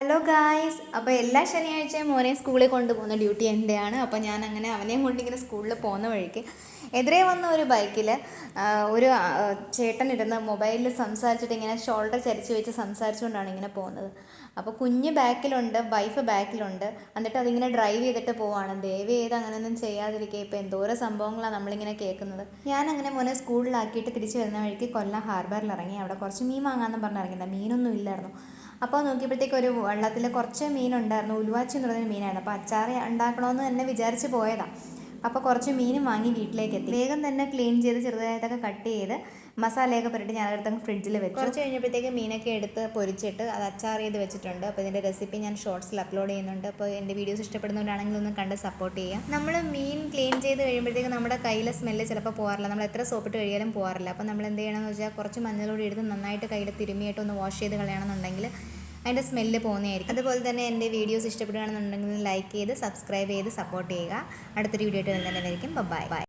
Hello guys അപ്പോൾ എല്ലാ ശനിയാഴ്ചയും മോനെ സ്കൂളിൽ കൊണ്ടുപോകുന്ന ഡ്യൂട്ടി എന്റെയാണ് അപ്പോൾ ഞാൻ അങ്ങനെ അവനെയും കൊണ്ട് ഇങ്ങനെ സ്കൂളിൽ പോകുന്ന വഴിക്ക് എതിരെ വന്ന ഒരു ബൈക്കിൽ ഒരു ചേട്ടൻ ഇരുന്ന് മൊബൈലിൽ സംസാരിച്ചിട്ട് ഇങ്ങനെ ഷോൾഡർ ചരിച്ച് വെച്ച് സംസാരിച്ചുകൊണ്ടാണ് ഇങ്ങനെ പോകുന്നത്. അപ്പോൾ കുഞ്ഞ് ബാക്കിലുണ്ട് വൈഫ് ബാക്കിലുണ്ട്. എന്നിട്ട് അതിങ്ങനെ ഡ്രൈവ് ചെയ്തിട്ട് പോവാണ്. ദയവ് ചെയ്ത് അങ്ങനെയൊന്നും ചെയ്യാതിരിക്കുക ഇപ്പോൾ എന്തോരം സംഭവങ്ങളാണ് നമ്മളിങ്ങനെ കേൾക്കുന്നത്. ഞാൻ അങ്ങനെ മോനെ സ്കൂളിലാക്കിയിട്ട് തിരിച്ചു വരുന്ന വഴിക്ക് കൊല്ലം ഹാർബറിൽ ഇറങ്ങി അവിടെ കുറച്ച് മീൻ വാങ്ങാമെന്ന് പറഞ്ഞ് മീനൊന്നും ഇല്ലായിരുന്നു. അപ്പോൾ നോക്കിയപ്പോഴത്തേക്ക് ഒരു വെള്ളത്തിൽ കുറച്ച് മീനുണ്ടായിരുന്നു. ഉലുവാച്ചി എന്ന് പറയുന്ന മീനായിരുന്നു അപ്പോൾ അച്ചാറ് ഉണ്ടാക്കണമെന്ന് തന്നെ വിചാരിച്ച് പോയതാണ് അപ്പോൾ കുറച്ച് മീനും വാങ്ങി വീട്ടിലേക്ക് എത്തി. വേഗം തന്നെ ക്ലീൻ ചെയ്ത് ചെറുതായിട്ടൊക്കെ കട്ട് ചെയ്ത് മസാലയൊക്കെ പുരട്ടി ഞാൻ അടുത്തങ്ങ് ഫ്രിഡ്ജിൽ വെച്ചു. കുറച്ച് കഴിഞ്ഞപ്പോഴത്തേക്ക് മീനൊക്കെ എടുത്ത് പൊരിച്ചിട്ട് അത് അച്ചാർ ചെയ്ത് വെച്ചിട്ടുണ്ട്. അപ്പോൾ ഇതിന്റെ റെസിപ്പി ഞാൻ ഷോർട്സിൽ അപ്ലോഡ് ചെയ്യുന്നുണ്ട്. അപ്പോൾ എന്റെ വീഡിയോസ് ഇഷ്ടപ്പെടുന്നവരാണെങ്കിൽ ഒന്ന് കണ്ട് സപ്പോർട്ട് ചെയ്യാം നമ്മൾ മീൻ ക്ലീൻ ചെയ്ത് കഴിയുമ്പോഴത്തേക്ക് നമ്മുടെ കയ്യിലെ സ്മെല്ല് ചിലപ്പോൾ പോകാറില്ല. നമ്മൾ എത്ര സോപ്പിട്ട് കഴിയാലും പോകാറില്ല. അപ്പോൾ നമ്മൾ എന്ത് ചെയ്യണമെന്ന് വെച്ചാൽ കുറച്ച് മഞ്ഞളോട് എടുത്ത് നന്നായിട്ട് കയ്യിൽ തിരുമിയിട്ട് ഒന്ന് വാഷ് ചെയ്ത് കളയണമെന്നുണ്ടെങ്കിൽ അതിന്റെ സ്മെല്ല് പോകുന്നതായിരിക്കും. അതുപോലെ തന്നെ എന്റെ വീഡിയോസ് ഇഷ്ടപ്പെടുകയാണെന്നുണ്ടെങ്കിൽ ലൈക്ക് ചെയ്ത് സബ്സ്ക്രൈബ് ചെയ്ത് സപ്പോർട്ട് ചെയ്യുക. അടുത്തൊരു വീഡിയോ ആയിട്ട് തന്നെ വരയ്ക്കും ബൈ ബൈ